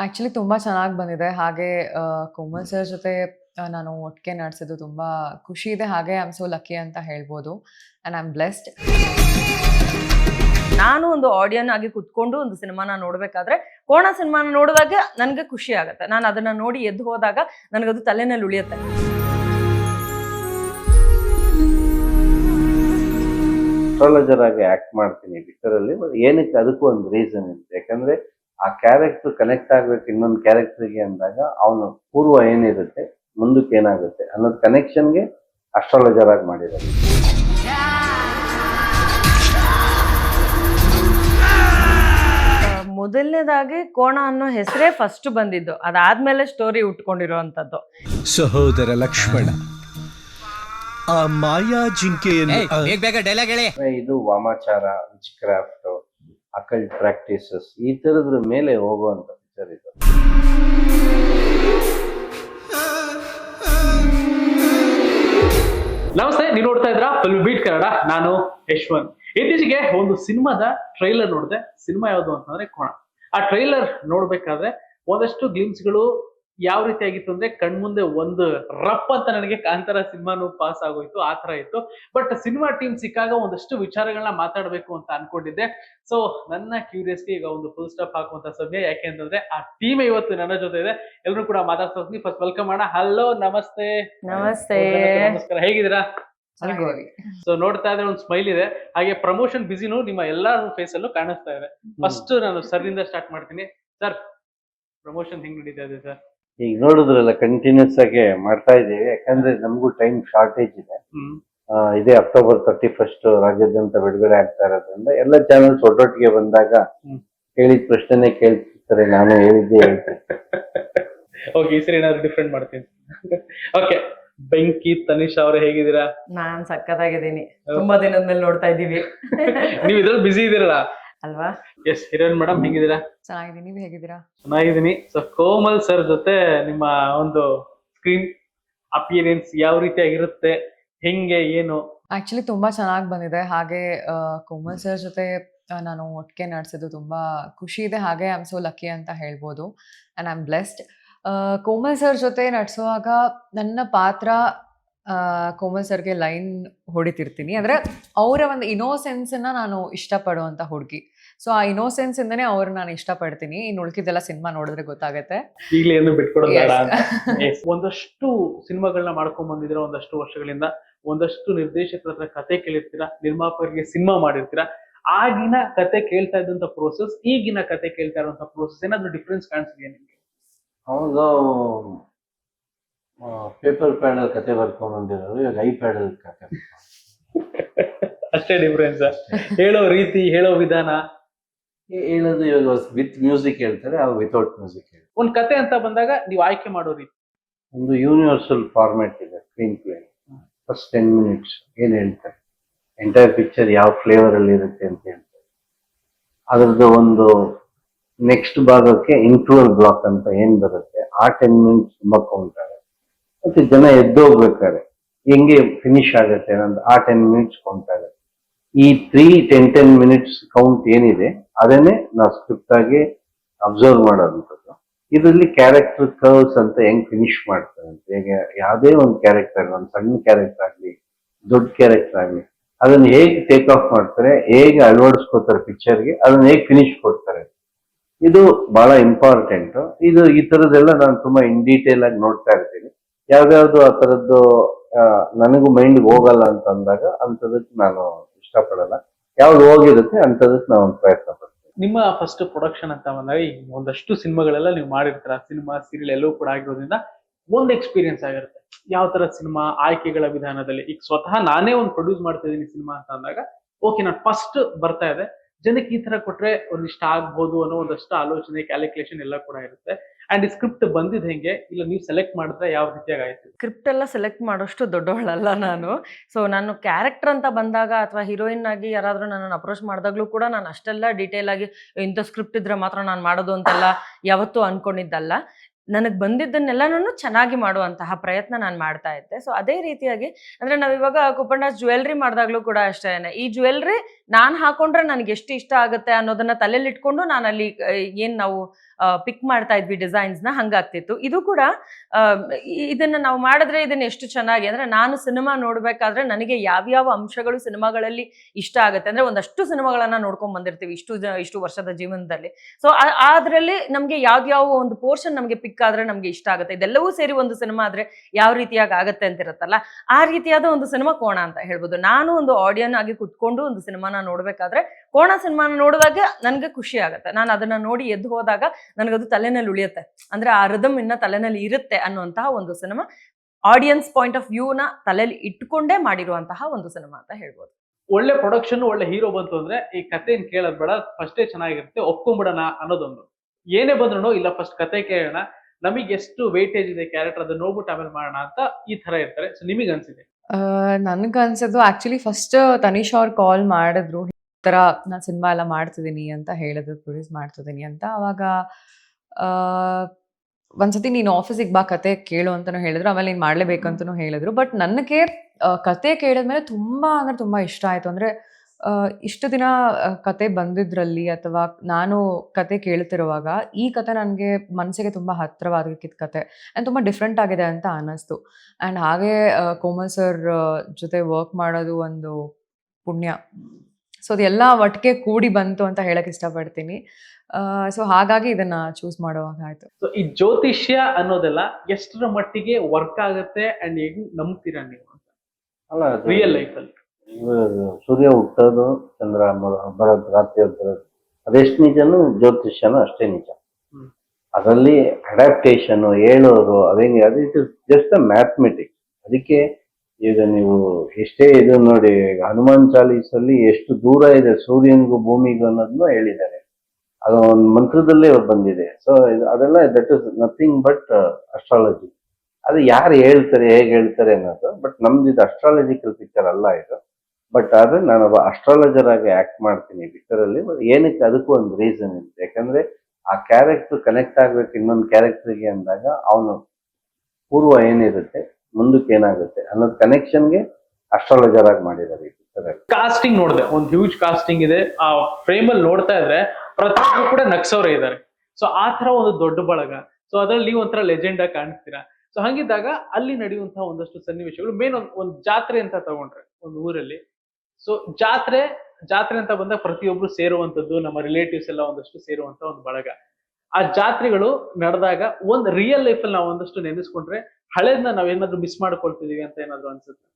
Actually ತುಂಬಾ ಚೆನ್ನಾಗಿ ಬಂದಿದೆ. ಹಾಗೆ ಕೋಮಲ್ ಸರ್ ಜೊತೆ ನಾನು ಒಟ್ಟಿಗೆ ನಡೆಸಿದ್ದು ತುಂಬಾ ಖುಷಿ ಇದೆ. ಹಾಗೆ ಐ ಆಮ್ ಸೋ ಲಕ್ಕಿ ಅಂತ ಹೇಳ್ಬೋದು. ಆ್ಯಂಡ್ ಐ ಆಮ್ ಬ್ಲೆಸ್ಡ್ ನಾನು ಒಂದು ಆಡಿಯನ್ ಆಗಿ ಕುತ್ಕೊಂಡು ಒಂದು ಸಿನಿಮಾನ ನೋಡ್ಬೇಕಾದ್ರೆ ಕೋಣ ಸಿನಿಮಾನ ನೋಡಿದಾಗ ನನಗೆ ಖುಷಿ ಆಗುತ್ತೆ. ನಾನು ಅದನ್ನ ನೋಡಿ ಎದ್ದು ಹೋದಾಗ ನನಗದು ತಲೆನಲ್ಲಿ ಉಳಿಯುತ್ತೆ. ಅಸ್ಟ್ರಾಲಜರ್ ಆಗಿ ಆಕ್ಟ್ ಮಾಡ್ತೀನಿ ಪಿಕ್ಚರಲ್ಲಿ ಏನಕ್ಕೆ ಅದಕ್ಕೂ ಒಂದು ರೀಸನ್ ಇದೆ. ಯಾಕಂದ್ರೆ ಆ ಕ್ಯಾರೆಕ್ಟರ್ ಕನೆಕ್ಟ್ ಆಗ್ಬೇಕು ಇನ್ನೊಂದು ಕ್ಯಾರೆಕ್ಟರ್ಗೆ ಅಂದಾಗ ಅವನ ಪೂರ್ವ ಏನಿರುತ್ತೆ ಮುಂದಕ್ಕೆ ಏನಾಗುತ್ತೆ ಅನ್ನೋದು ಕನೆಕ್ಷನ್ಗೆ ಅಸ್ಟ್ರಾಲಜರ್ ಆಗಿ ಮಾಡಿರೋದು. ಮೊದಲನೇದಾಗಿ ಕೋಣ ಅನ್ನೋ ಹೆಸರೇ ಫಸ್ಟ್ ಬಂದಿದ್ದು. ಅದಾದ್ಮೇಲೆ ಸ್ಟೋರಿ ಉಟ್ಕೊಂಡಿರುವಂತದ್ದು ಸಹೋದರ ಲಕ್ಷ್ಮಣ ಆ ಮಾಯಾ ಜಿಂಕೆಯನ್ನು ಆ, ಬೇಗ ಬೇಗ ಡೈಲಾಗ್ ಹೇಳಿ. ಇದು ವಾಮಾಚಾರ ವಿಚ್ ಕ್ರಾಫ್ಟ್ ಅಕಲ್ಟ್ ಪ್ರಾಕ್ಟೀಸಸ್ ಈ ಥರದ್ರ ಮೇಲೆ ಹೋಗುವಂಥ ಪಿಕ್ಚರ್ ಇದು. ನಮಸ್ತೆ, ನೀವು ನೋಡ್ತಾ ಇದ್ರ ಫಿಲ್ಮ್ ಬೀಟ್ ಕನ್ನಡ. ನಾನು ಯಶ್ವಂತ್. ಇತ್ತೀಚೆಗೆ ಒಂದು ಸಿನಿಮಾದ ಟ್ರೈಲರ್ ನೋಡಿದೆ. ಸಿನಿಮಾ ಯಾವುದು ಅಂತಂದ್ರೆ ಕೋಣ. ಆ ಟ್ರೈಲರ್ ನೋಡ್ಬೇಕಾದ್ರೆ ಒಂದಷ್ಟು ಗ್ಲಿಮ್ಸ್ಗಳು ಯಾವ ರೀತಿ ಆಗಿತ್ತು ಅಂದ್ರೆ ಕಣ್ಮುಂದೆ ಒಂದು ರಪ್ ಅಂತ ನನಗೆ ಕಾಂತಾರ ಸಿನಿಮಾನು ಪಾಸ್ ಆಗೋಯ್ತು ಆ ತರ ಇತ್ತು. ಬಟ್ ಸಿನಿಮಾ ಟೀಮ್ ಸಿಕ್ಕಾಗ ಒಂದಷ್ಟು ವಿಚಾರಗಳನ್ನ ಮಾತಾಡ್ಬೇಕು ಅಂತ ಅನ್ಕೊಂಡಿದ್ದೆ. ಸೊ ನನ್ನ ಕ್ಯೂರಿಯಸ್ಗೆ ಈಗ ಒಂದು ಫುಲ್ ಸ್ಟಾಪ್ ಹಾಕುವಂತ ಸಮಯ. ಯಾಕೆ ಅಂತಂದ್ರೆ ಆ ಟೀಮ್ ಇವತ್ತು ನನ್ನ ಜೊತೆ ಇದೆ. ಎಲ್ಲರೂ ಕೂಡ ಮಾತಾಡ್ಸೋದ್ನಿ. ಫಸ್ಟ್ ವೆಲ್ಕಮ್ ಮಾಡ ಹಲೋ ನಮಸ್ತೆ. ನಮಸ್ತೆ. ನಮಸ್ಕಾರ. ಹೇಗಿದ್ದೀರಾ? ಸೊ ನೋಡ್ತಾ ಇದ್ರೆ ಒಂದು ಸ್ಮೈಲ್ ಇದೆ. ಹಾಗೆ ಪ್ರಮೋಷನ್ ಬಿಸಿನು ನಿಮ್ಮ ಎಲ್ಲಾ ಫೇಸ್ ಅಲ್ಲೂ ಕಾಣಿಸ್ತಾ ಇದೆ. ಫಸ್ಟ್ ನಾನು ಸರ್ ಇಂದ ಸ್ಟಾರ್ಟ್ ಮಾಡ್ತೀನಿ. ಸರ್ ಪ್ರಮೋಷನ್ ಹೆಂಗ್ ನಡೀತಾ ಇದೆ ಸರ್ ಈಗ ನೋಡಿದ್ರಲ್ಲ ಕಂಟಿನ್ಯೂಸ್ ಆಗಿ ಮಾಡ್ತಾ ಇದ್ದೀವಿ. ಯಾಕಂದ್ರೆ ನಮಗೂ ಟೈಮ್ ಶಾರ್ಟೇಜ್ ಇದೆ. ಇದೇ ಅಕ್ಟೋಬರ್ ತರ್ಟಿ ಫಸ್ಟ್ ರಾಜ್ಯಾದ್ಯಂತ ಬಿಡುಗಡೆ ಆಗ್ತಾ ಇರೋದ್ರಿಂದ ಎಲ್ಲ ಚಾನೆಲ್ಸ್ ಒಟ್ಟೊಟ್ಟಿಗೆ ಬಂದಾಗ ಕೇಳಿದ ಹೇಳಿದ ಪ್ರಶ್ನೆನೇ ಕೇಳ್ತಿರ್ತಾರೆ ನಾನು ಹೇಳಿದ್ದೆ ಹೇಳ್ತೀನಿ. ಓಕೆ ಈ ಸರಿ ಏನಾದ್ರು ಡಿಫ್ರೆಂಟ್ ಮಾಡ್ತೀನಿ. ಓಕೆ ಬೆಂಕಿ ತನಿಷ್ ಅವ್ರೆ ಹೇಗಿದ್ದೀರಾ? ನಾನ್ ಸಕ್ಕತ್ತಾಗಿದ್ದೀನಿ ತುಂಬಾ ದಿನದ ಮೇಲೆ ನೋಡ್ತಾ ಇದ್ದೀವಿ. ನೀವು ಇದ್ರಲ್ಲಿ ಬಿಸಿ ಇದೀರಲ್ಲ? ಅಲ್ವಾ? ಎಸ್ ಹಿರಿಯನ್ ಮೇಡಮ್ ಹೇಗಿದ್ದೀರಾ? ಚೆನ್ನಾಗಿದ್ದೀನಿ ನೀವು ಹೇಗಿದ್ದೀರಾ? ಚೆನ್ನಾಗಿದ್ದೀನಿ. ಸೊ ಕೋಮಲ್ ಸರ್ ಜೊತೆ ನಿಮ್ಮ ಒಂದು ಸ್ಕ್ರೀನ್ ಅಪಿಯರೆನ್ಸ್ ಯಾವ ರೀತಿಯಾಗಿರುತ್ತೆ ಹೆಂಗೆ ಏನು? ಆಕ್ಚುಲಿ ತುಂಬಾ ಚೆನ್ನಾಗಿ ಬಂದಿದೆ. ಹಾಗೆ ಕೋಮಲ್ ಸರ್ ಜೊತೆ ನಾನು ಒಟ್ಟಿಗೆ ನಡೆಸಿದ್ದು ತುಂಬಾ ಖುಷಿ ಇದೆ. ಹಾಗೆ ಐ ಆಮ್ ಸೋ ಲಕ್ಕಿ ಅಂತ ಹೇಳ್ಬೋದು. And I am blessed Komal sir ಜೊತೆ ನಡೆಸುವಾಗ ನನ್ನ ಪಾತ್ರ ಕೋಮಲ್ ಸರ್ಗೆ ಲೈನ್ ಹೊಡಿತಿರ್ತೀನಿ. ಅಂದರೆ ಅವರ ಒಂದು ಇನೋಸೆನ್ಸನ್ನು ನಾನು ಇಷ್ಟಪಡುವಂಥ ಹುಡುಗಿ. ಸೊ ಆ ಇನ್ನೋಸೆನ್ಸ್ ಇಂದನೇ ಅವ್ರು ನಾನು ಇಷ್ಟಪಡ್ತೀನಿ. ಇನ್ನು ಉಳ್ಕಿದೆಲ್ಲ ಸಿನಿಮಾ ನೋಡಿದ್ರೆ ಗೊತ್ತಾಗುತ್ತೆ. ಈಗಲೇ ಏನು ಬಿಟ್ಕೊಡೋದು. ಒಂದಷ್ಟು ಸಿನಿಮಾಗಳನ್ನ ಮಾಡ್ಕೊಂಡ್ ಬಂದಿದ್ದೀರಾ? ಒಂದಷ್ಟು ವರ್ಷಗಳಿಂದ ಒಂದಷ್ಟು ನಿರ್ದೇಶಕರ ಹತ್ರ ಕತೆ ಕೇಳಿರ್ತೀರಾ? ನಿರ್ಮಾಪಕರಿಗೆ ಸಿನಿಮಾ ಮಾಡಿರ್ತೀರಾ? ಆಗಿನ ಕತೆ ಕೇಳ್ತಾ ಇದ್ದಂತ ಪ್ರೋಸೆಸ್ ಈಗಿನ ಕತೆ ಕೇಳ್ತಾ ಇರುವಂತ ಪ್ರೋಸೆಸ್ ಏನಾದ್ರು ಡಿಫ್ರೆನ್ಸ್ ಕಾಣಿಸಿದೆಯಾ ನಿಮ್ಗೆ? ಅವಾಗ ಪೇಪರ್ ಪ್ಯಾಡ್ ಅಲ್ಲಿ ಕತೆ ಬರ್ಕೊಂಡ್ ಬಂದಿರೋದು ಇವಾಗ ಐ ಪ್ಯಾಡ್ ಅಲ್ಲಿ ಕತೆ ಅಷ್ಟೇ ಡಿಫ್ರೆನ್ಸ್ ಹೇಳೋ ರೀತಿ ಹೇಳೋ ವಿಧಾನ. ಹೇಳೋದು ಇವಾಗ ವಿತ್ ಮ್ಯೂಸಿಕ್ ಹೇಳ್ತಾರೆ ಅವ್ರು ವಿತೌಟ್ ಮ್ಯೂಸಿಕ್ ಹೇಳ್ತಾರೆ. ಒಂದು ಕತೆ ಅಂತ ಬಂದಾಗ ನೀವು ಆಯ್ಕೆ ಮಾಡೋ ರೀತಿ. ಒಂದು ಯೂನಿವರ್ಸಲ್ ಫಾರ್ಮ್ಯಾಟ್ ಇದೆ screenplay first ten minutes ಏನ್ ಹೇಳ್ತಾರೆ? ಎಂಟೈರ್ ಪಿಕ್ಚರ್ ಯಾವ ಫ್ಲೇವರ್ ಅಲ್ಲಿ ಇರುತ್ತೆ ಅಂತ ಹೇಳ್ತಾರೆ. ಅದರದ್ದು ಒಂದು ನೆಕ್ಸ್ಟ್ ಭಾಗಕ್ಕೆ ಇಂಟ್ರೋಲ್ ಬ್ಲಾಕ್ ಅಂತ ಏನ್ ಬರುತ್ತೆ? ಆ ಟೆನ್ ಮಿನಿಟ್ಸ್ ತುಂಬಾ ಕೌಂಟ್ ಆಗುತ್ತೆ. ಮತ್ತೆ ಜನ ಎದ್ದೋಗ್ಬೇಕಾದ್ರೆ ಹೆಂಗೆ ಫಿನಿಶ್ ಆಗುತ್ತೆ ಅನ್ನೋದು ಆ ಟೆನ್ ಮಿನಿಟ್ಸ್ ಕೌಂಟ್ ಆಗುತ್ತೆ. ಈ three ten ten minutes count ಏನಿದೆ ಅದನ್ನೇ ನಾವು ಸ್ಕ್ರಿಪ್ಟ್ ಆಗಿ ಅಬ್ಸರ್ವ್ ಮಾಡೋದಂಥದ್ದು. ಇದರಲ್ಲಿ ಕ್ಯಾರೆಕ್ಟರ್ ಕರ್ವ್ಸ್ ಅಂತ ಹೆಂಗ್ ಫಿನಿಶ್ ಮಾಡ್ತಾರೆ ಅಂತ ಹೇಗೆ ಯಾವುದೇ ಒಂದು ಕ್ಯಾರೆಕ್ಟರ್ ಒಂದು ಸಣ್ಣ ಕ್ಯಾರೆಕ್ಟರ್ ಆಗಲಿ ದೊಡ್ಡ ಕ್ಯಾರೆಕ್ಟರ್ ಆಗಲಿ ಅದನ್ನ ಹೇಗೆ ಟೇಕ್ ಆಫ್ ಮಾಡ್ತಾರೆ ಹೇಗೆ ಅಳವಡಿಸ್ಕೋತಾರೆ ಪಿಕ್ಚರ್ಗೆ ಅದನ್ನ ಹೇಗೆ ಫಿನಿಶ್ ಕೊಡ್ತಾರೆ. ಇದು ಬಹಳ ಇಂಪಾರ್ಟೆಂಟ್ ಇದು ಈ ಥರದ್ದೆಲ್ಲ ನಾನು ತುಂಬಾ ಇನ್ ಡೀಟೇಲ್ ಆಗಿ ನೋಡ್ತಾ ಇರ್ತೀನಿ. ಯಾವ್ದಾವ್ದು ಆ ತರದ್ದು ಆ, ನನಗೂ ಮೈಂಡ್ಗೆ ಹೋಗಲ್ಲ ಅಂತ ಅಂದಾಗ ನಾನು ಇಷ್ಟಪಡಲ್ಲ. ಯಾವ್ದು ಹೋಗಿರುತ್ತೆ ಅಂತದಕ್ಕೆ ನಾವು ಪ್ರಯತ್ನ ಪಡ್ತೀವಿ. ನಿಮ್ಮ ಫಸ್ಟ್ ಪ್ರೊಡಕ್ಷನ್ ಅಂತ ಬಂದಾಗ ಒಂದಷ್ಟು ಸಿನಿಮಾಗಳೆಲ್ಲ ನೀವು ಮಾಡಿರ್ತೀರ. ಸಿನಿಮಾ ಸೀರಿಯಲ್ ಎಲ್ಲವೂ ಕೂಡ ಆಗಿರೋದ್ರಿಂದ ಒಂದು ಎಕ್ಸ್ಪೀರಿಯನ್ಸ್ ಆಗಿರುತ್ತೆ. ಯಾವ ತರ ಸಿನಿಮಾ, ಆಯ್ಕೆಗಳ ವಿಧಾನದಲ್ಲಿ? ಈಗ ಸ್ವತಃ ನಾನೇ ಒಂದು ಪ್ರೊಡ್ಯೂಸ್ ಮಾಡ್ತಾ ಇದ್ದೀನಿ ಸಿನಿಮಾ ಅಂತ ಅಂದಾಗ ಓಕೆ ನಾನು ಫಸ್ಟ್ ಬರ್ತಾ ಇದೆ. ಜನಕ್ಕೆ ಈ ತರ ಕೊಟ್ರೆ ಒಂದಿಷ್ಟ ಆಗ್ಬೋದು ಅನ್ನೋ ಒಂದಷ್ಟು ಆಲೋಚನೆ ಕ್ಯಾಲ್ಕುಲೇಷನ್ ಎಲ್ಲ ಕೂಡ ಇರುತ್ತೆ. ಅಂಡ್ ಸ್ಕ್ರಿಪ್ಟ್ ಬಂದಿದ್ ಹೆಂಗೆ? ಇಲ್ಲ ನೀವು ಸೆಲೆಕ್ಟ್ ಮಾಡಿದ್ರೆ ಯಾವ ರೀತಿಯಾಗಿ ಆಯ್ತು ಸ್ಕ್ರಿಪ್ಟ್ ಎಲ್ಲ ಸೆಲೆಕ್ಟ್ ಮಾಡೋಷ್ಟು ದೊಡ್ಡವಳಲ್ಲ ನಾನು. ಸೊ ನಾನು ಕ್ಯಾರೆಕ್ಟರ್ ಅಂತ ಬಂದಾಗ ಅಥವಾ ಹೀರೋಯಿನ್ ಆಗಿ ಯಾರಾದರೂ ನನ್ನನ್ನು ಅಪ್ರೋಚ್ ಮಾಡಿದಾಗಲೂ ಕೂಡ ನಾನು ಅಷ್ಟೆಲ್ಲ ಡೀಟೇಲ್ ಆಗಿ, ಇಂಥ ಸ್ಕ್ರಿಪ್ಟ್ ಇದ್ರೆ ಮಾತ್ರ ನಾನು ಮಾಡೋದು ಅಂತೆಲ್ಲ ಯಾವತ್ತೂ ಅನ್ಕೊಂಡಿದ್ದಲ್ಲ. ನನಗೆ ಬಂದಿದ್ದನ್ನೆಲ್ಲನೂ ಚೆನ್ನಾಗಿ ಮಾಡುವಂತಹ ಪ್ರಯತ್ನ ನಾನು ಮಾಡ್ತಾ ಇದ್ದೆ. ಸೊ ಅದೇ ರೀತಿಯಾಗಿ ಅಂದ್ರೆ ನಾವಿವಾಗ ಇವಾಗ ಕುಪ್ಪಣ್ಣಾಸ್ ಜ್ಯುವೆಲ್ರಿ ಮಾಡಿದಾಗ್ಲೂ ಕೂಡ ಅಷ್ಟೇ ಈ ಜ್ಯುವೆಲ್ರಿ ನಾನು ಹಾಕೊಂಡ್ರೆ ನನಗೆ ಎಷ್ಟು ಇಷ್ಟ ಆಗುತ್ತೆ ಅನ್ನೋದನ್ನ ತಲೆಯಲ್ಲಿ ಇಟ್ಕೊಂಡು ನಾನು ಅಲ್ಲಿ ಏನು ನಾವು ಪಿಕ್ ಮಾಡ್ತಾ ಇದ್ವಿ ಡಿಸೈನ್ಸ್ನ ಹಂಗಾಗ್ತಿತ್ತು. ಇದು ಕೂಡ ಇದನ್ನ ನಾವು ಮಾಡಿದ್ರೆ ಇದನ್ನ ಎಷ್ಟು ಚೆನ್ನಾಗಿ, ಅಂದ್ರೆ ನಾನು ಸಿನಿಮಾ ನೋಡ್ಬೇಕಾದ್ರೆ ನನಗೆ ಯಾವ್ಯಾವ ಅಂಶಗಳು ಸಿನಿಮಾಗಳಲ್ಲಿ ಇಷ್ಟ ಆಗುತ್ತೆ, ಅಂದ್ರೆ ಒಂದಷ್ಟು ಸಿನಿಮಾಗಳನ್ನ ನೋಡ್ಕೊಂಡ್ ಬಂದಿರ್ತೀವಿ ಇಷ್ಟು ಇಷ್ಟು ವರ್ಷದ ಜೀವನದಲ್ಲಿ. ಸೊ ಅದ್ರಲ್ಲಿ ನಮ್ಗೆ ಯಾವ್ದ್ಯಾವ ಒಂದು ಪೋರ್ಷನ್ ನಮಗೆ ಪಿಕ್ ಆದ್ರೆ ನಮ್ಗೆ ಇಷ್ಟ ಆಗುತ್ತೆ. ಇದೆಲ್ಲವೂ ಸೇರಿ ಒಂದು ಸಿನಿಮಾ ಆದ್ರೆ ಯಾವ ರೀತಿಯಾಗಿ ಆಗತ್ತೆ ಅಂತ ಇರುತ್ತಲ್ಲ ಆ ರೀತಿಯಾದ ಒಂದು ಸಿನಿಮಾ ಕೋಣ ಅಂತ ಹೇಳ್ಬೋದು. ನಾನು ಒಂದು ಆಡಿಯನ್ ಆಗಿ ಕುತ್ಕೊಂಡು ಒಂದು ಸಿನಿಮಾನ ನೋಡ್ಬೇಕಾದ್ರೆ ಕೋಣ ಸಿನಿಮಾನ ನೋಡಿದಾಗ ನನ್ಗೆ ಖುಷಿ ಆಗುತ್ತೆ. ನಾನು ಅದನ್ನ ನೋಡಿ ಎದ್ದು ಹೋದಾಗ ನನಗದು ತಲೆನಲ್ಲಿ ಉಳಿಯುತ್ತೆ. ಅಂದ್ರೆ ಆ ರಿದಮ್ ಇನ್ನ ತಲೆನಲ್ಲಿ ಇರುತ್ತೆ ಅನ್ನುವಂತಹ ಒಂದು ಸಿನಿಮಾ. ಆಡಿಯನ್ಸ್ ಪಾಯಿಂಟ್ ಆಫ್ ವ್ಯೂನ ತಲೆಯಲ್ಲಿ ಇಟ್ಕೊಂಡೇ ಮಾಡಿರುವಂತಹ ಒಂದು ಸಿನಿಮಾ ಅಂತ ಹೇಳ್ಬೋದು. ಒಳ್ಳೆ ಪ್ರೊಡಕ್ಷನ್ ಒಳ್ಳೆ ಹೀರೋ ಬಂತು ಅಂದ್ರೆ ಈ ಕಥೆನ್ ಕೇಳೋದ್ ಬೇಡ. ಫಸ್ಟೇ ಚೆನ್ನಾಗಿರುತ್ತೆ ಒಪ್ಕೊಂಡ್ಬಿಡೋಣ ಅನ್ನೋದೊಂದು. ಏನೇ ಬಂದ್ರು ಇಲ್ಲ ಫಸ್ಟ್ ಕತೆ ಕೇಳೋಣ. ನಮಗೆ ಎಷ್ಟು ವೇಟೇಜ್ ಇದೆ ಕ್ಯಾರೆಕ್ಟರ್ ಅದನ್ನ ನೋಡ್ಬಿಟ್ಟು ಆಮೇಲೆ ಮಾಡೋಣ ಅಂತ ಈ ತರ ಇರ್ತಾರೆ. ಸೊ ನಿಮಗೆ ಅನ್ಸಿದೆ. ನನ್ಗೆ ಅನ್ಸೋದು ಆಕ್ಚುಲಿ ಫಸ್ಟ್ ತನಿಷ್ ಅವ್ರು ಕಾಲ್ ಮಾಡಿದ್ರು. ಈ ತರ ನಾನು ಸಿನಿಮಾ ಎಲ್ಲ ಮಾಡ್ತಿದ್ದೀನಿ ಅಂತ ಹೇಳಿದ್ರು ಪ್ರೊಡ್ಯೂಸ್ ಮಾಡ್ತಿದ್ದೀನಿ ಅಂತ. ಅವಾಗ ಒಂದ್ಸತಿ ನೀನು ಆಫೀಸಿಗೆ ಬಾ, ಕತೆ ಕೇಳು ಅಂತಲೂ ಹೇಳಿದ್ರು. ಆಮೇಲೆ ನೀನು ಮಾಡಲೇಬೇಕಂತನೂ ಹೇಳಿದ್ರು. ಬಟ್ ನನಗೆ ಕತೆ ಕೇಳಿದ್ಮೇಲೆ ತುಂಬ ಅಂದ್ರೆ ತುಂಬ ಇಷ್ಟ ಆಯಿತು. ಅಂದರೆ ಇಷ್ಟು ದಿನ ಕತೆ ಬಂದಿದ್ರಲ್ಲಿ ಅಥವಾ ನಾನು ಕತೆ ಕೇಳ್ತಿರುವಾಗ ಈ ಕತೆ ನನಗೆ ಮನಸ್ಸಿಗೆ ತುಂಬ ಹತ್ತಿರವಾಗಿಕ್ಕಿದ್ದ ಕತೆ. ಆ್ಯಂಡ್ ತುಂಬ ಡಿಫ್ರೆಂಟ್ ಆಗಿದೆ ಅಂತ ಅನ್ನಿಸ್ತು ಆ್ಯಂಡ್ ಹಾಗೆ ಕೋಮಲ್ ಸರ್ ಜೊತೆ ವರ್ಕ್ ಮಾಡೋದು ಒಂದು ಪುಣ್ಯ. ಸೊ ಅದೆಲ್ಲ ಒಟ್ಟಿಗೆ ಕೂಡಿ ಬಂತು ಅಂತ ಹೇಳಕ್ ಇಷ್ಟಪಡ್ತೀನಿ. ಸೊ ಹಾಗಾಗಿ ಇದನ್ನ ಚೂಸ್ ಮಾಡುವಾಗ ಆಯ್ತು. ಸೊ ಈ ಜ್ಯೋತಿಷ್ಯ ಅನ್ನೋದೆಲ್ಲ ಎಷ್ಟರ ಮಟ್ಟಿಗೆ ವರ್ಕ್ ಆಗುತ್ತೆ ಅಂಡ್ ಹೆಂಗ್ ನಂಬ್ತೀರಾ ನೀವು ಅಂತ? ಅಲ್ಲ ರಿಯಲ್ ಲೈಫ್ ಅಲ್ಲಿ. ಸೂರ್ಯ ಹುಟ್ಟೋದು ಚಂದ್ರ ಬರೋದು ರಾತ್ರಿ ಬರೋದು ಅದೆಷ್ಟು ನಿಜನೂ ಜ್ಯೋತಿಷ್ಯನು ಅಷ್ಟೇ ನಿಜ. ಅದರಲ್ಲಿ ಅಡಾಪ್ಟೇಷನ್ ಹೇಳೋರು ಅದೇ ಅದು it is just a mathematics ಅದಕ್ಕೆ ಈಗ ನೀವು ಎಷ್ಟೇ ಇದು ನೋಡಿ ಈಗ ಹನುಮಾನ್ ಚಾಲೀಸಲ್ಲಿ ಎಷ್ಟು ದೂರ ಇದೆ ಸೂರ್ಯನಿಗೂ ಭೂಮಿಗೂ ಅನ್ನೋದನ್ನ ಹೇಳಿದ್ದಾರೆ. ಅದು ಒಂದು ಮಂತ್ರದಲ್ಲೇ ಬಂದಿದೆ. ಸೊ ಅದೆಲ್ಲ that is nothing but astrology ಅದು ಯಾರು ಹೇಳ್ತಾರೆ ಹೇಗೆ ಹೇಳ್ತಾರೆ ಅನ್ನೋದು ಬಟ್ ನಮ್ದು ಇದು ಅಸ್ಟ್ರಾಲಜಿಕಲ್ ಪಿಕ್ಚರ್ ಅಲ್ಲ ಇದು. ಬಟ್ ಆದ್ರೆ ನಾನು ಒಬ್ಬ ಅಸ್ಟ್ರಾಲಜರ್ ಆಗಿ ಆಕ್ಟ್ ಮಾಡ್ತೀನಿ ಪಿಕ್ಚರ್ ಅಲ್ಲಿ ಬಟ್ ಏನಕ್ಕೆ ಅದಕ್ಕೂ ಒಂದು ರೀಸನ್ ಇರುತ್ತೆ ಯಾಕಂದ್ರೆ ಆ ಕ್ಯಾರೆಕ್ಟರ್ ಕನೆಕ್ಟ್ ಆಗ್ಬೇಕು ಇನ್ನೊಂದು ಕ್ಯಾರೆಕ್ಟರ್ಗೆ ಅಂದಾಗ ಅವನು ಪೂರ್ವ ಏನಿರುತ್ತೆ, ಮುಂದಕ್ಕೆ ಏನಾಗುತ್ತೆ ಅನ್ನೋದು ಕನೆಕ್ಷನ್ಗೆ ಅಸ್ಟ್ರಾಲಜರ್ ಆಗಿ ಮಾಡಿದ್ದಾರೆ ಈ ಕಾಸ್ಟಿಂಗ್ ನೋಡಿದೆ, ಒಂದು ಹ್ಯೂಜ್ ಕಾಸ್ಟಿಂಗ್ ಇದೆ. ಆ ಫ್ರೇಮ್ ಅಲ್ಲಿ ನೋಡ್ತಾ ಇದ್ರೆ ಪ್ರತಿಯೊಬ್ಬರು ಕೂಡ ನಕ್ಸವ್ರೆ ಇದ್ದಾರೆ. ಸೊ ಆ ತರ ಒಂದು ದೊಡ್ಡ ಬಳಗ. ಸೊ ಅದ್ರಲ್ಲಿ ನೀವು ಒಂಥರ ಲೆಜೆಂಡ್ ಆಗಿ ಕಾಣಿಸ್ತೀರಾ? ಸೊ ಹಂಗಿದ್ದಾಗ ಅಲ್ಲಿ ನಡೆಯುವಂತಹ ಒಂದಷ್ಟು ಸನ್ನಿವೇಶಗಳು ಮೇನ್ ಒಂದು ಜಾತ್ರೆ ಅಂತ ತಗೊಂಡ್ರೆ, ಒಂದು ಊರಲ್ಲಿ ಸೊ ಜಾತ್ರೆ ಜಾತ್ರೆ ಅಂತ ಬಂದಾಗ ಪ್ರತಿಯೊಬ್ರು ಸೇರುವಂತದ್ದು ನಮ್ಮ ರಿಲೇಟಿವ್ಸ್ ಎಲ್ಲ ಒಂದಷ್ಟು ಸೇರುವಂತ ಒಂದು ಬಳಗ. ಆ ಜಾತ್ರೆಗಳು ನಡೆದಾಗ ಒಂದ್ ರಿಯಲ್ ಲೈಫ್ ಅಲ್ಲಿ ನಾವು ಒಂದಷ್ಟು ನೆನೆಸ್ಕೊಂಡ್ರೆ ಹಳೆಯಿಂದ ನಾವ್ ಏನಾದ್ರು ಮಿಸ್ ಮಾಡ್ಕೊಳ್ತಿದೀವಿ ಅಂತ ಏನಾದ್ರು ಅನ್ಸುತ್ತೆ?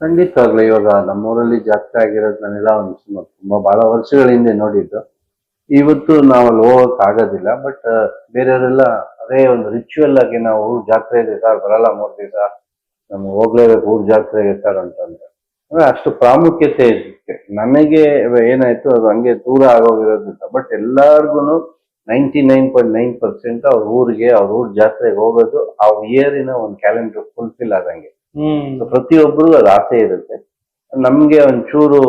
ಖಂಡಿತವಾಗ್ಲು ಇವಾಗ ನಮ್ಮೂರಲ್ಲಿ ಜಾತ್ರೆ ಆಗಿರೋದು ನಾನೆಲ್ಲ ಒಂದು ತುಂಬಾ ಬಹಳ ವರ್ಷಗಳ ಹಿಂದೆ ನೋಡಿದ್ದು. ಇವತ್ತು ನಾವು ಅಲ್ಲಿ ಹೋಗಕ್ ಆಗೋದಿಲ್ಲ ಬಟ್ ಬೇರೆಯವರೆಲ್ಲ ಅದೇ ಒಂದು ರಿಚುವಲ್ ಆಗಿ ನಾವು ಜಾತ್ರೆ ಇದೆ ಸರ್ ಬರಲ್ಲ ಮೂರ್ ದಿವಸ. ನಮ್ಗೆ ಹೋಗ್ಲೇಬೇಕು ಊರ್ ಜಾತ್ರೆಗೆ ಸರ್ ಅಂತಂದ್ರೆ. ಅಷ್ಟು ಪ್ರಾಮುಖ್ಯತೆ ಇದಕ್ಕೆ ನನಗೆ ಏನಾಯ್ತು ಅದು ಹಂಗೆ ದೂರ ಆಗೋಗಿರೋದ್ರಿಂದ. ಬಟ್ ಎಲ್ಲಾರ್ಗು ninety nine point nine percent ಅವ್ರ ಊರಿಗೆ ಅವ್ರ ಊರ್ ಜಾತ್ರೆಗೆ ಹೋಗೋದು ಆ ಇಯರಿನ ಒಂದು ಕ್ಯಾಲೆಂಡರ್ ಫುಲ್ಫಿಲ್ ಆದಂಗೆ. ಪ್ರತಿಯೊಬ್ರು ಅದು ಆಸೆ ಇರುತ್ತೆ. ನಮ್ಗೆ ಒಂಚೂರು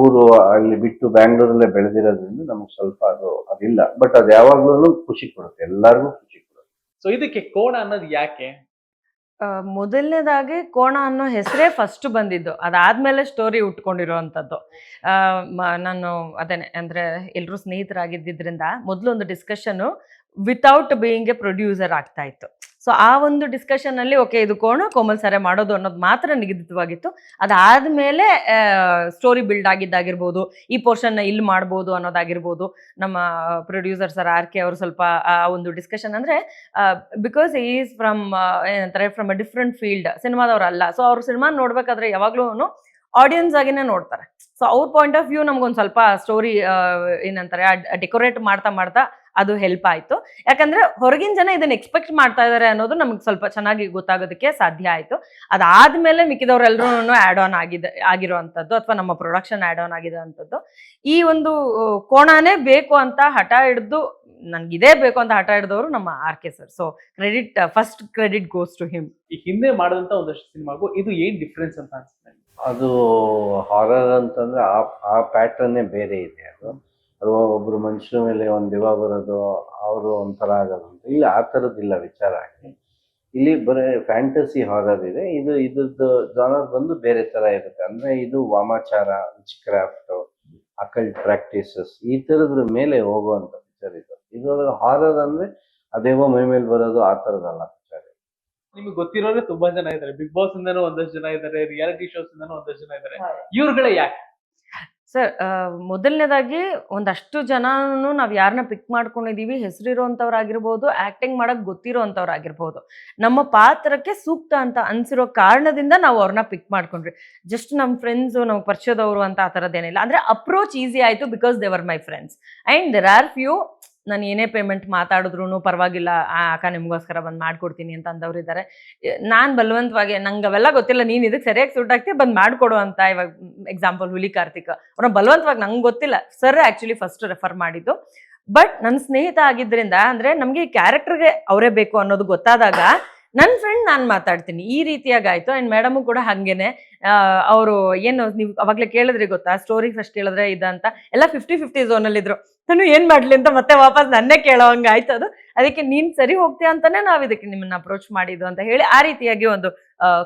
ಊರು ಅಲ್ಲಿ ಬಿಟ್ಟು ಬ್ಯಾಂಗ್ಳೂರಲ್ಲೇ ಬೆಳೆದಿರೋದ್ರಿಂದ ನಮ್ಗೆ ಸ್ವಲ್ಪ ಅದು ಅದಿಲ್ಲ. ಬಟ್ ಅದು ಯಾವಾಗ್ಲೂ ಖುಷಿ ಕೊಡುತ್ತೆ. ಎಲ್ಲಾರ್ಗು ಖುಷಿ ಕೊಡುತ್ತೆ. ಸೊ ಇದಕ್ಕೆ ಕೋಣ ಅನ್ನೋದು ಯಾಕೆ? ಮೊದಲನೇದಾಗಿ ಕೋಣ ಅನ್ನೋ ಹೆಸರೇ ಫಸ್ಟ್ ಬಂದಿದ್ದು. ಅದಾದ್ಮೇಲೆ ಸ್ಟೋರಿ ಉಟ್ಕೊಂಡಿರುವಂಥದ್ದು ನಾನು ಅದೇನೆ, ಅಂದ್ರೆ ಎಲ್ಲರೂ ಸ್ನೇಹಿತರಾಗಿದ್ದರಿಂದ ಮೊದಲು ಒಂದು discussion without being a producer ಆಗ್ತಾ ಇತ್ತು. ಸೊ ಆ ಒಂದು ಡಿಸ್ಕಷನ್ ಅಲ್ಲಿ ಓಕೆ ಇದು ಕೋಣ, ಕೋಮಲ್ ಸಾರೆ ಮಾಡೋದು ಅನ್ನೋದು ಮಾತ್ರ ನಿಗದಿತವಾಗಿತ್ತು. ಅದಾದ್ಮೇಲೆ ಸ್ಟೋರಿ ಬಿಲ್ಡ್ ಆಗಿದ್ದಾಗಿರ್ಬೋದು, ಈ ಪೋರ್ಷನ್ ಇಲ್ಲಿ ಮಾಡ್ಬೋದು ಅನ್ನೋದಾಗಿರ್ಬೋದು, ನಮ್ಮ ಪ್ರೊಡ್ಯೂಸರ್ ಸರ್ ಆರ್ ಕೆ ಅವರು ಸ್ವಲ್ಪ ಆ ಒಂದು ಡಿಸ್ಕಷನ್ ಅಂದ್ರೆ ಬಿಕಾಸ್ ಈಸ್ ಫ್ರಮ್ ಏನಂತಾರೆ ಫ್ರಮ್ ಅ ಡಿಫ್ರೆಂಟ್ ಫೀಲ್ಡ್ ಸಿನಿಮಾದವ್ರು ಅಲ್ಲ. ಸೊ ಅವ್ರ ಸಿನಿಮಾ ನೋಡ್ಬೇಕಾದ್ರೆ ಯಾವಾಗ್ಲೂ ಆಡಿಯನ್ಸ್ ಆಗಿನೇ ನೋಡ್ತಾರೆ. ಸೊ ಅವ್ರ ಪಾಯಿಂಟ್ ಆಫ್ ವ್ಯೂ ನಮ್ಗೊಂದು ಸ್ವಲ್ಪ ಸ್ಟೋರಿ ಏನಂತಾರೆ ಡೆಕೋರೇಟ್ ಮಾಡ್ತಾ ಮಾಡ್ತಾ ಅದು ಹೆಲ್ಪ್ ಆಯ್ತು. ಯಾಕಂದ್ರೆ ಹೊರಗಿನ ಜನ ಇದನ್ನ ಎಕ್ಸ್ಪೆಕ್ಟ್ ಮಾಡ್ತಾ ಇದಾರೆ ಅನ್ನೋದು ನಮ್ಗೆ ಸ್ವಲ್ಪ ಚೆನ್ನಾಗಿ ಗೊತ್ತಾಗೋದಕ್ಕೆ ಸಾಧ್ಯ ಆಯ್ತು. ಅದಾದ್ಮೇಲೆ ಮಿಕ್ಕಿದವರೆಲ್ಲರೂ ಆಡ್ ಆನ್ ಆಗಿದೆ ಆಗಿರುವಂಥದ್ದು ಅಥವಾ ನಮ್ಮ ಪ್ರೊಡಕ್ಷನ್ ಆಡ್ ಆನ್ ಆಗಿರುವಂಥದ್ದು ಈ ಒಂದು ಕೋಣನೇ ಬೇಕು ಅಂತ ಹಠ ಹಿಡಿದು ಇದೇ ಬೇಕು ಅಂತ ಹಠ ಹಿಡಿದವರು ನಮ್ಮ R K sir so credit first credit goes to him ಈ ಹಿಂದೆ ಮಾಡಿದಂತ ಒಂದಷ್ಟು ಸಿನಿಮಾಗೂ ಇದು ಏನ್ ಡಿಫ್ರೆನ್ಸ್ ಅಂತ ಅನ್ಸುತ್ತೆ? ಅದು ಹಾರರ್ ಅಂತಂದ್ರೆ ಆ ಆ ಪ್ಯಾಟರ್ನೇ ಬೇರೆ ಇದೆ ಅದು. ಅಥವಾ ಒಬ್ಬರು ಮನುಷ್ಯನ ಮೇಲೆ ಒಂದು ದಿವ ಬರೋದು ಅವರು ಒಂಥರ ಆಗೋದು ಅಂತ. ಇಲ್ಲಿ ಆ ಥರದ್ದಿಲ್ಲ ವಿಚಾರ ಆಗಿ ಇಲ್ಲಿ ಬರೀ ಫ್ಯಾಂಟಸಿ ಹಾರರ್ ಇದೆ. ಇದು ಇದ್ರದ್ದು ಜಾನರ್ ಬಂದು ಬೇರೆ ತರ ಇರುತ್ತೆ. ಅಂದ್ರೆ ಇದು ವಾಮಾಚಾರ ವಿಚ್ ಕ್ರಾಫ್ಟ್ ಅಕಲ್ ಪ್ರಾಕ್ಟೀಸಸ್ ಈ ಥರದ್ರ ಮೇಲೆ ಹೋಗುವಂಥ ಪಿಕ್ಚರ್ ಇದು. ಇದು ಹಾರರ್ ಅಂದರೆ ಅದೇವೋ ಮೈ ಮೇಲೆ ಬರೋದು ಆ ಥರದಲ್ಲ ಪಿಕ್ಚರ್ ನಿಮ್ಗೆ ಗೊತ್ತಿರೋರೆ ತುಂಬಾ ಜನ ಇದ್ದಾರೆ. ಬಿಗ್ ಬಾಸ್ ಇಂದನೂ ಒಂದಷ್ಟು ಜನ ಇದ್ದಾರೆ. ರಿಯಾಲಿಟಿ ಶೋಸ್ ಇಂದನೂ ಒಂದಷ್ಟು ಜನ ಇದಾರೆ ಇವ್ರುಗಳೇ ಯಾಕೆ? ಸರ್ ಮೊದಲನೇದಾಗಿ ಒಂದಷ್ಟು ಜನನು ನಾವು ಯಾರನ್ನ ಪಿಕ್ ಮಾಡ್ಕೊಂಡಿದೀವಿ ಹೆಸರಿರೋವಂಥವ್ರಾಗಿರ್ಬೋದು ಆ್ಯಕ್ಟಿಂಗ್ ಮಾಡೋಕ್ಕೆ ಗೊತ್ತಿರೋವಂಥವ್ರಾಗಿರ್ಬೋದು ನಮ್ಮ ಪಾತ್ರಕ್ಕೆ ಸೂಕ್ತ ಅಂತ ಅನಿಸಿರೋ ಕಾರಣದಿಂದ ನಾವು ಅವ್ರನ್ನ ಪಿಕ್ ಮಾಡ್ಕೊಂಡ್ರಿ ಜಸ್ಟ್ ನಮ್ಮ ಫ್ರೆಂಡ್ಸು ನಾವು ಪರಿಚಯದವರು ಅಂತ ಆ ಥರದ್ದೇನಿಲ್ಲ ಅಂದರೆ ಅಪ್ರೋಚ್ ಈಸಿ ಆಯಿತು because they're my friends and there are few ನಾನು ಏನೇ ಪೇಮೆಂಟ್ ಮಾತಾಡಿದ್ರು ಪರವಾಗಿಲ್ಲ, ಆ ಅಕ್ಕ ನಿಮಗೋಸ್ಕರ ಬಂದು ಮಾಡ್ಕೊಡ್ತೀನಿ ಅಂತ ಅಂದವ್ರು ಇದ್ದಾರೆ ನಾನು ಬಲವಂತವಾಗಿ ನಂಗೆ ಅವೆಲ್ಲ ಗೊತ್ತಿಲ್ಲ, ನೀನು ಇದಕ್ಕೆ ಸರಿಯಾಗಿ ಸೂಟ್ ಆಗ್ತೀಯ ಬಂದು ಮಾಡಿಕೊಡು ಅಂತ ಇವಾಗ ಎಕ್ಸಾಂಪಲ್ ಹುಲಿ ಕಾರ್ತಿಕ್. ಅವ್ರ ಬಲವಂತವಾಗಿ ನಂಗೆ ಗೊತ್ತಿಲ್ಲ. ಸರ್ ಆ್ಯಕ್ಚುಲಿ ಫಸ್ಟ್ ರೆಫರ್ ಮಾಡಿದ್ದು. ಬಟ್ ನನ್ನ ಸ್ನೇಹಿತ ಆಗಿದ್ರಿಂದ, ಅಂದರೆ ನಮಗೆ ಈ ಕ್ಯಾರೆಕ್ಟರ್ಗೆ ಅವರೇ ಬೇಕು ಅನ್ನೋದು ಗೊತ್ತಾದಾಗ ನನ್ನ ಫ್ರೆಂಡ್ ನಾನು ಮಾತಾಡ್ತೀನಿ. ಈ ರೀತಿಯಾಗಿ ಆಯಿತು. ಆ್ಯಂಡ್ ಮೇಡಮು ಕೂಡ ಹಾಗೇನೆ. ಅವರು ಏನು ನೀವು ಅವಾಗಲೇ ಕೇಳಿದ್ರಿ ಗೊತ್ತಾ? ಸ್ಟೋರಿ ಫಸ್ಟ್ ಕೇಳಿದ್ರೆ ಇದಂತ. ಎಲ್ಲ ಫಿಫ್ಟಿ ಫಿಫ್ಟಿ ಝೋನಲ್ಲಿದ್ರು ನಾನು ಏನ್ ಮಾಡ್ಲಿ ಅಂತ ಮತ್ತೆ ವಾಪಸ್ ನನ್ನೇ ಕೇಳೋ ಹಂಗ ಆಯ್ತು ಅದು. ಅದಕ್ಕೆ ನೀನ್ ಸರಿ ಹೋಗ್ತೀಯ ಅಂತಾನೆ ನಾವ್ ಇದಕ್ಕೆ ನಿಮ್ಮನ್ನ ಅಪ್ರೋಚ್ ಮಾಡಿದ್ದು ಅಂತ ಹೇಳಿ ಆ ರೀತಿಯಾಗಿ ಒಂದು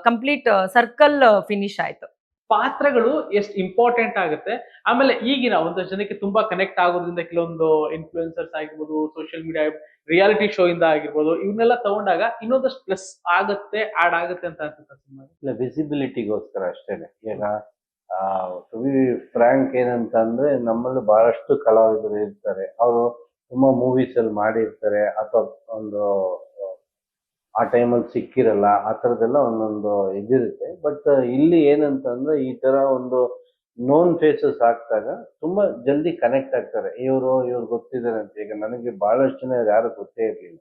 ಕಂಪ್ಲೀಟ್ ಸರ್ಕಲ್ ಫಿನಿಶ್ ಆಯ್ತು. ಪಾತ್ರಗಳು ಎಷ್ಟು ಇಂಪಾರ್ಟೆಂಟ್ ಆಗುತ್ತೆ. ಆಮೇಲೆ ಈಗಿನ ಒಂದು ಜನಕ್ಕೆ ತುಂಬಾ ಕನೆಕ್ಟ್ ಆಗೋದ್ರಿಂದ ಕೆಲವೊಂದು ಇನ್ಫ್ಲೂಯೆನ್ಸರ್ಸ್ ಆಗಿರ್ಬೋದು ಸೋಷಿಯಲ್ ಮೀಡಿಯಾ ರಿಯಾಲಿಟಿ ಶೋ ಇಂದ ಆಗಿರ್ಬೋದು ಇವನ್ನೆಲ್ಲ ತಗೊಂಡಾಗ ಇನ್ನೊಂದಷ್ಟು ಪ್ಲಸ್ ಆಗುತ್ತೆ ಆಡ್ ಆಗುತ್ತೆ ಅಂತ ಅನ್ಸುತ್ತೆ ಸಿನಿಮಾ ಇಲ್ಲ ವಿಸಿಬಿಲಿಟಿಗೋಸ್ಕರ ಅಷ್ಟೇನೆ. ಈಗ ಟು ಫ್ರಾಂಕ್ ಏನಂತ ಅಂದ್ರೆ ನಮ್ಮಲ್ಲಿ ಬಹಳಷ್ಟು ಕಲಾವಿದರು ಇರ್ತಾರೆ. ಅವರು ತುಂಬಾ ಮೂವೀಸ್ ಅಲ್ಲಿ ಮಾಡಿರ್ತಾರೆ. ಅಥವಾ ಒಂದು, ಆ ಟೈಮಲ್ಲಿ ಸಿಕ್ಕಿರಲ್ಲ, ಆ ಥರದ್ದೆಲ್ಲ ಒಂದೊಂದು ಇದಿರುತ್ತೆ. ಬಟ್ ಇಲ್ಲಿ ಏನಂತಂದ್ರೆ ಈ ತರ ಒಂದು ನೋನ್ ಫೇಸಸ್ ಹಾಕ್ದಾಗ ತುಂಬಾ ಜಲ್ದಿ ಕನೆಕ್ಟ್ ಆಗ್ತಾರೆ. ಇವರು, ಇವ್ರು ಗೊತ್ತಿದ್ದಾರೆ ಅಂತ. ಈಗ ನನಗೆ ಬಹಳಷ್ಟು ಜನ ಯಾರು ಗೊತ್ತೇ ಇರಲಿಲ್ಲ.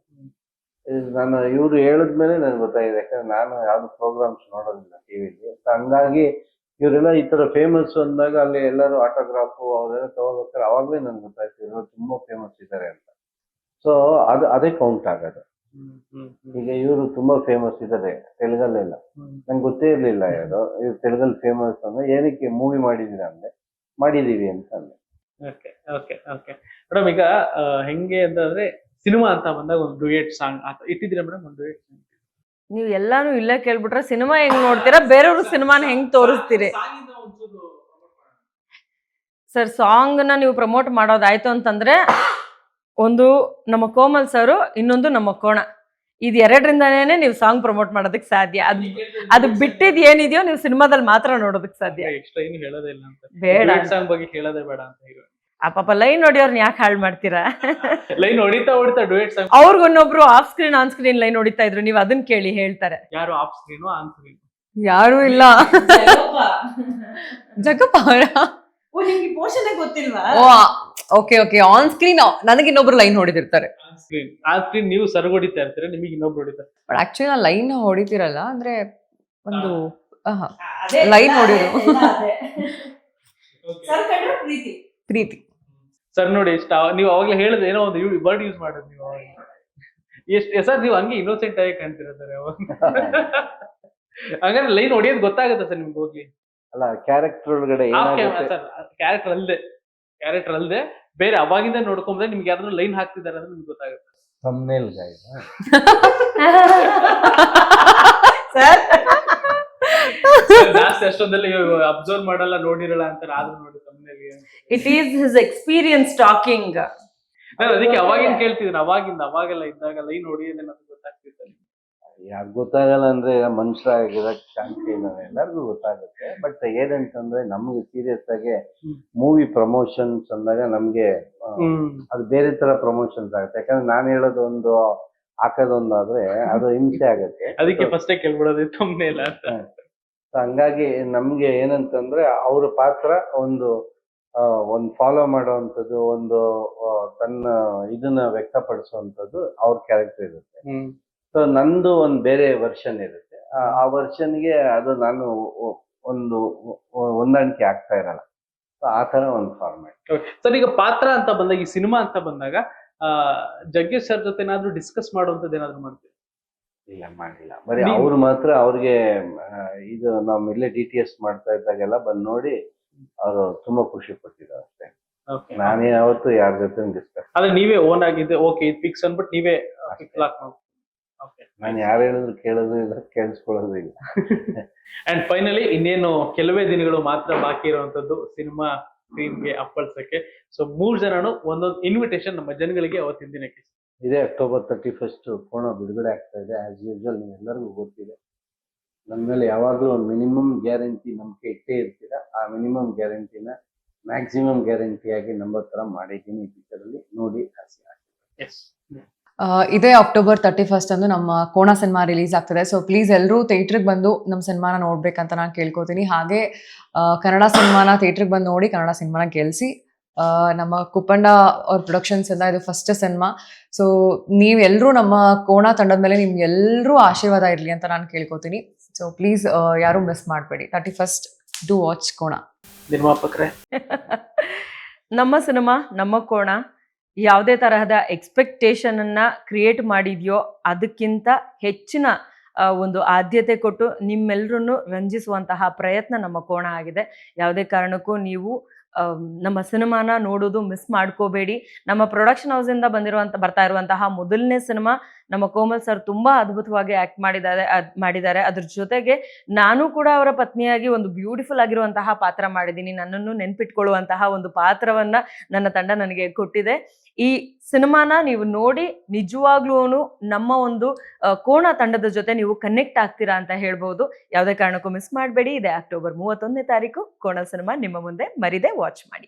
ನಾನು ಇವ್ರು ಹೇಳಿದ್ಮೇಲೆ ನನಗೆ ಗೊತ್ತಾಗಿದೆ. ಯಾಕಂದ್ರೆ ನಾನು ಯಾವ್ದು ಪ್ರೋಗ್ರಾಮ್ಸ್ ನೋಡೋದಿಲ್ಲ ಟಿವಿಲಿ ಹಂಗಾಗಿ ಇವರೆಲ್ಲ ಈ ತರ ಫೇಮಸ್ ಅಂದಾಗ ಅಲ್ಲಿ ಎಲ್ಲರೂ ಆಟೋಗ್ರಾಫು ಅವರೆಲ್ಲ ತಗೋಬೇಕಾದ್ರೆ ಅವಾಗಲೇ ನನ್ಗೆ ಗೊತ್ತಾಯ್ತು ಇವರು ತುಂಬಾ ಫೇಮಸ್ ಇದ್ದಾರೆ ಅಂತ. ಸೊ ಅದು, ಅದೇ ಕೌಂಟ್ ಆಗೋದು. ಈಗ ಇವರು ತುಂಬಾ ಫೇಮಸ್ ಇದ್ದಾರೆ ತೆಲುಗಲ್ಲೆಲ್ಲ ನಂಗೆ ಗೊತ್ತೇ ಇರ್ಲಿಲ್ಲ ಯಾರು. ಇವ್ರು ತೆಲುಗಲ್ಲಿ ಫೇಮಸ್ ಅಂದ್ರೆ ಏನಕ್ಕೆ ಮೂವಿ ಮಾಡಿದೀರ ಅಂದ್ರೆ ಮಾಡಿದೀವಿ ಅಂತ ಅಂದೆ. ಓಕೆ ಓಕೆ ಓಕೆ ಮೇಡಮ್ ಈಗ ಹೆಂಗೆ ಅಂತಂದ್ರೆ, ಸಿನಿಮಾ ಅಂತ ಬಂದಾಗ ಒಂದು ಡುಯೆಟ್ ಸಾಂಗ್ ಇಟ್ಟಿದ್ದೀರಾ ಮೇಡಮ್ ಒಂದು ಡುಯೆಟ್ ಸಾಂಗ್? ನೀವು ಎಲ್ಲಾನು ಇಲ್ಲೇ ಕೇಳ್ಬಿಟ್ರೆ ಸಿನಿಮಾ ಹೆಂಗ್ ನೋಡ್ತೀರಾ? ಬೇರೆಯವ್ರ ಸಿನಿಮಾನ ಹೆಂಗ್ ತೋರಿಸ್ತೀರಿ? ಸರ್ ಸಾಂಗ್ನ ನೀವು ಪ್ರಮೋಟ್ ಮಾಡೋದಾಯ್ತು ಅಂತಂದ್ರೆ ಒಂದು ನಮ್ಮ ಕೋಮಲ್ ಸರ್ ಇನ್ನೊಂದು ನಮ್ಮ ಕೋಣ. ಇದು ಎರಡರಿಂದಾನೇನೆ ನೀವು ಸಾಂಗ್ ಪ್ರಮೋಟ್ ಮಾಡೋದಕ್ಕೆ ಸಾಧ್ಯ. ಅದು ಅದು ಬಿಟ್ಟಿದ್ ಏನಿದೆಯೋ ನೀವು ಸಿನಿಮಾದಲ್ಲಿ ಮಾತ್ರ ನೋಡೋದಕ್ ಸಾಧ್ಯ. ಬೇಡ. ಸಾಂಗ್ ಬಗ್ಗೆ ಹೇಳೋದೇ ಬೇಡ ಅಂತ ಆ ಪಾಪ ಲೈನ್ ಹೊಡಿಯೋರ್ನ ಯಾಕೆ ಹಾಳು ಮಾಡ್ತೀರಾ? ಲೈನ್ ಹೊಡಿತಾ ಹೊಡಿತಾ duet song ಅವ್ರಿಗೊನ್ನೊಬ್ರು off screen on screen line ಹೊಡಿತಾ ಇದ್ರು ನೀವು ಅದನ್ನ ಕೇಳಿ ಹೇಳ್ತಾರೆ. ಯಾರು ಆಫ್ ಸ್ಕ್ರೀನ್ ಆನ್ ಸ್ಕ್ರೀನ್ ಯಾರು ಇಲ್ಲ. ಜಗಪ್ಪ. ಅವರ? ಗೊತ್ತಿಲ್ವಾ? Oh okay okay on screen ನನಗೆ ಇನ್ನೊಬ್ರು ಲೈನ್ ಹೊಡಿದಿರ್ತಾರೆ. ಆನ್ ಸ್ಕ್ರೀನ್ ಸ್ಕ್ರೀನ್ ನೀವು ಸರ್ ಹೊಡಿತಾ ಇರ್ತೀರಾ ನಿಮಗೆ ಇನ್ನೊಬ್ರು ಹೊಡಿತಾರೆ? ಬಟ್ ಆಕ್ಚುಲಿ ನಾನು ಲೈನ್ ಹೊಡಿತಿರಲ್ಲ ಅಂದ್ರೆ ಒಂದು ಲೈನ್ ಹೊಡಿಯೋದು ಪ್ರೀತಿ. ಸರ್ ನೋಡಿ ಇಷ್ಟ ನೀವು ಅವಾಗಲೇ ಹೇಳಿದ್ರೆ ಏನೋ ಒಂದು ವರ್ಡ್ ಯೂಸ್ ಮಾಡೋದು ನೀವು ಅವಾಗ. ಎಷ್ಟು ಸರ್ ನೀವು ಹಂಗೆ ಇನ್ನೋಸೆಂಟ್ ಆಗಿ ಕಾಣ್ತೀರ ಸರ್ ಅವಾಗ. ಹಂಗಾದ್ರೆ ಲೈನ್ ಹೊಡಿಯೋದು ಗೊತ್ತಾಗುತ್ತೆ ಸರ್ ನಿಮ್ಗೆ ಹೋಗ್ಲಿ ಅಲ್ಲ ಕ್ಯಾರೆಕ್ಟರ್ ಒಳಗಡೆ ಏನಾಗುತ್ತೆ? ಸರ್ ಕ್ಯಾರೆಕ್ಟರ್ ಅಲ್ಲದೆ ಕ್ಯಾರೆಕ್ಟರ್ ಅಲ್ಲದೆ ಬೇರೆ ಅವಾಗಿಂದ ನೋಡ್ಕೊಂಡ್ರೆ ನಿಮ್ಗೆ ಯಾರಾದ್ರೂ ಲೈನ್ ಹಾಕ್ತಿದ್ದಾರೆ ಅಂದ್ರೆ ನಿಮ್ಗೆ ಗೊತ್ತಾಗುತ್ತೆ. Thumbnail guide sir. Sir, ಜಾಸ್ತಿ ಅಷ್ಟೊಂದಲ್ಲಿ ಅಬ್ಸರ್ವ್ ಮಾಡಲ್ಲ ನೋಡಿರಲ್ಲ ಅಂತಾರೆ. ಆದ್ರೂ ನೋಡಿ ತಮ್ಮನೇಲಿ it is his experience talking ನಾನು ಅದಕ್ಕೆ ಅವಾಗಿನ ಕೇಳ್ತಿದ್ದೀನಿ. ಅವಾಗಿಂದ ಅವಾಗೆಲ್ಲ ಇದ್ದಾಗ ಲೈನ್ ನೋಡಿ ನನಗೆ ಗೊತ್ತಾಗ್ತಿತ್ತು ಯಾರು ಗೊತ್ತಾಗಲ್ಲ ಅಂದ್ರೆ ಮನುಷ್ಯರಾಗಿರಕ್ ಶಾಂತಿ ಎಲ್ಲರಿಗೂ ಗೊತ್ತಾಗುತ್ತೆ. ಬಟ್ ಏನಂತಂದ್ರೆ ನಮ್ಗೆ ಸೀರಿಯಸ್ ಆಗಿ ಮೂವಿ ಪ್ರಮೋಷನ್ಸ್ ಅಂದಾಗ ನಮ್ಗೆ ಅದು ಬೇರೆ ತರ ಪ್ರಮೋಷನ್ಸ್ ಆಗುತ್ತೆ. ಯಾಕಂದ್ರೆ ನಾನು ಹೇಳೋದು ಒಂದು ಹಾಕೋದೊಂದಾದ್ರೆ ಅದು ಹಿಂಸೆ ಆಗುತ್ತೆ. ಅದಕ್ಕೆ ಫಸ್ಟೇ ಕೇಳ್ಬಿಡೋದು ತುಂಬ ಇಲ್ಲ ಹಂಗಾಗಿ ನಮ್ಗೆ ಏನಂತಂದ್ರೆ ಅವ್ರ ಪಾತ್ರ ಒಂದು ಒಂದು ಫಾಲೋ ಮಾಡುವಂಥದ್ದು ಒಂದು ತನ್ನ ಇದನ್ನ ವ್ಯಕ್ತಪಡಿಸುವಂಥದ್ದು ಅವ್ರ ಕ್ಯಾರೆಕ್ಟರ್ ಇರುತ್ತೆ. ಸೊ ನಂದು ಒಂದು ಬೇರೆ ವರ್ಷನ್ ಇರುತ್ತೆ. ಆ- ವರ್ಷನ್ಗೆ ಅದು ನಾನು ಒಂದು ಹೊಂದಾಣಿಕೆ ಆಗ್ತಾ ಇರಲ್ಲ. ಆ ತರ ಒಂದು ಫಾರ್ಮ್ಯಾಟ್ ಸರ್ ಈಗ ಪಾತ್ರ ಅಂತ ಬಂದಾಗ ಈ ಸಿನಿಮಾ ಅಂತ ಬಂದಾಗ ಜಗ್ಗೇಶ್ ಸರ್ ಜೊತೆ ಏನಾದ್ರು ಡಿಸ್ಕಸ್ ಮಾಡುವಂಥದ್ದು ಏನಾದ್ರು ಮಾಡ್ತೀವಿ ಇಲ್ಲ ಮಾಡಿಲ್ಲ ಬರೀ ಅವ್ರು ಮಾತ್ರ ಅವ್ರಿಗೆ ಇದು ನಾವು ಇಲ್ಲೇ ಡಿ ಟಿ ಎಸ್ ಮಾಡ್ತಾ ಇದ್ದಾಗೆಲ್ಲ ಬಂದು ನೋಡಿ ಅವರು ತುಂಬಾ ಖುಷಿ ಪಟ್ಟಿದ್ದಾರೆ ಅಷ್ಟೇ. ಓಕೆ ಅವತ್ತು ಯಾರ ಜೊತೆ ಡಿಸ್ಕಸ್ ಅದೇ ನೀವೇ ಓನ್ ಆಗಿದ್ದೆ ಓಕೆ ಇದು ಫಿಕ್ಸ್ ಅನ್ಬಿಟ್ಟು ನೀವೇ ಓಕೆ ನಾನು ಯಾರು ಹೇಳಿದ್ರು ಕೇಳೋದು ಇಲ್ಲ ಕೇಳಿಸ್ಕೊಳ್ಳೋದು ಇಲ್ಲ. ಅಂಡ್ ಫೈನಲಿ ಇನ್ನೇನು ಕೆಲವೇ ದಿನಗಳು ಮಾತ್ರ ಬಾಕಿ ಇರುವಂತದ್ದು ಸಿನಿಮಾ ಸ್ಕ್ರೀನ್ಗೆ ಅಪ್ಪಳಿಸಕ್ಕೆ. ಸೊ ಮೂರ್ ಜನನು ಒಂದೊಂದು ಇನ್ವಿಟೇಷನ್ ನಮ್ಮ ಜನಗಳಿಗೆ ಅವತ್ತಿನ ದಿನಕ್ಕೆ ಇದೇ ಅಕ್ಟೋಬರ್ ತರ್ಟಿ ಫಸ್ಟ್ ಕೋಣ ಬಿಡುಗಡೆ ಆಗ್ತಾ ಇದೆ ಆಸ್ ಯೂಶುವಲ್ ಎಲ್ಲರಿಗೂ ಗೊತ್ತಿದೆ. ನನ್ನ ಮೇಲೆ ಯಾವಾಗಲೂ ಒಂದು ಮಿನಿಮಮ್ ಗ್ಯಾರಂಟಿ ನಂಬಿಕೆ ಇಟ್ಟೇ ಇರ್ತೀರ? ಆ ಮಿನಿಮಮ್ ಗ್ಯಾರಂಟಿನ ಮ್ಯಾಕ್ಸಿಮಮ್ ಗ್ಯಾರಂಟಿಯಾಗಿ ನಂಬರ್ ಥರ ಮಾಡಿದ್ದೀನಿ ಈ ಪಿಕ್ಚರಲ್ಲಿ ನೋಡಿ ಆಸೆ ಎಸ್ ಇದೇ ಅಕ್ಟೋಬರ್ ತರ್ಟಿ ಫಸ್ಟ್ ಅಂದು ನಮ್ಮ ಕೋಣ ಸಿನಿಮಾ ರಿಲೀಸ್ ಆಗ್ತದೆ. ಸೊ ಪ್ಲೀಸ್ ಎಲ್ಲರೂ ಥಿಯೇಟ್ರಿಗೆ ಬಂದು ನಮ್ಮ ಸಿನಿಮಾನ ನೋಡ್ಬೇಕಂತ ನಾನು ಕೇಳ್ಕೊತೀನಿ. ಹಾಗೆ ಕನ್ನಡ ಸಿನಿಮಾನ ಥಿಯೇಟ್ರಿಗೆ ಬಂದು ನೋಡಿ ಕನ್ನಡ ಸಿನಿಮಾನ ಗೆಲ್ಸಿ ನಮ್ಮ ಕುಪ್ಪಂಡ ಅವ್ರ ಪ್ರೊಡಕ್ಷನ್ಸ್ ಇಂದ ಇದು ಫಸ್ಟ್ ಸಿನಿಮಾ ಸೊ ನೀವೆಲ್ಲರೂ ನಮ್ಮ ಕೋಣ ತಂಡದ ಮೇಲೆ ನಿಮ್ಗೆ ಎಲ್ಲರೂ ಆಶೀರ್ವಾದ ಇರಲಿ ಅಂತ ನಾನು ಕೇಳ್ಕೊತೀನಿ. ಸೊ ಪ್ಲೀಸ್ ಯಾರು ಮಿಸ್ ಮಾಡಬೇಡಿ. Thirty first do watch Kona. ನಿರ್ಮಾಪಕರೇ. ನಮ್ಮ ಸಿನಿಮಾ ನಮ್ಮ ಕೋಣ ಯಾವುದೇ ತರಹದ ಎಕ್ಸ್ಪೆಕ್ಟೇಷನ್ ಅನ್ನ ಕ್ರಿಯೇಟ್ ಮಾಡಿದ್ಯೋ ಅದಕ್ಕಿಂತ ಹೆಚ್ಚಿನ ಒಂದು ಆದ್ಯತೆ ಕೊಟ್ಟು ನಿಮ್ಮೆಲ್ಲರನ್ನು ರಂಜಿಸುವಂತಹ ಪ್ರಯತ್ನ ನಮ್ಮ ಕೋಣ ಆಗಿದೆ. ಯಾವುದೇ ಕಾರಣಕ್ಕೂ ನೀವು ನಮ್ಮ ಸಿನಿಮಾನ ನೋಡೋದು ಮಿಸ್ ಮಾಡ್ಕೋಬೇಡಿ. ನಮ್ಮ ಪ್ರೊಡಕ್ಷನ್ ಹೌಸಿಂದ ಬಂದಿರುವಂಥ ಬರ್ತಾ ಇರುವಂತಹ ಮೊದಲನೇ ಸಿನಿಮಾ ನಮ್ಮ ಕೋಮಲ್ ಸರ್ ತುಂಬಾ ಅದ್ಭುತವಾಗಿ ಆಕ್ಟ್ ಮಾಡಿದ್ದಾರೆ ಮಾಡಿದ್ದಾರೆ. ಅದ್ರ ಜೊತೆಗೆ ನಾನು ಕೂಡ ಅವರ ಪತ್ನಿಯಾಗಿ ಒಂದು ಬ್ಯೂಟಿಫುಲ್ ಆಗಿರುವಂತಹ ಪಾತ್ರ ಮಾಡಿದ್ದೀನಿ. ನನ್ನನ್ನು ನೆನ್ಪಿಟ್ಕೊಳ್ಳುವಂತಹ ಒಂದು ಪಾತ್ರವನ್ನ ನನ್ನ ತಂಡ ನನಗೆ ಕೊಟ್ಟಿದೆ. ಈ ಸಿನಿಮಾನ ನೀವು ನೋಡಿ ನಿಜವಾಗ್ಲೂ ನಮ್ಮ ಒಂದು ಕೋಣ ತಂಡದ ಜೊತೆ ನೀವು ಕನೆಕ್ಟ್ ಆಗ್ತೀರಾ ಅಂತ ಹೇಳ್ಬೋದು. ಯಾವುದೇ ಕಾರಣಕ್ಕೂ ಮಿಸ್ ಮಾಡಬೇಡಿ. ಇದೆ ಅಕ್ಟೋಬರ್ ಮೂವತ್ತೊಂದನೇ ತಾರೀಕು. ಕೋಣ ಸಿನಿಮಾ ನಿಮ್ಮ ಮುಂದೆ ಮರಿದೆ ವಾಚ್ ಮಾಡಿ.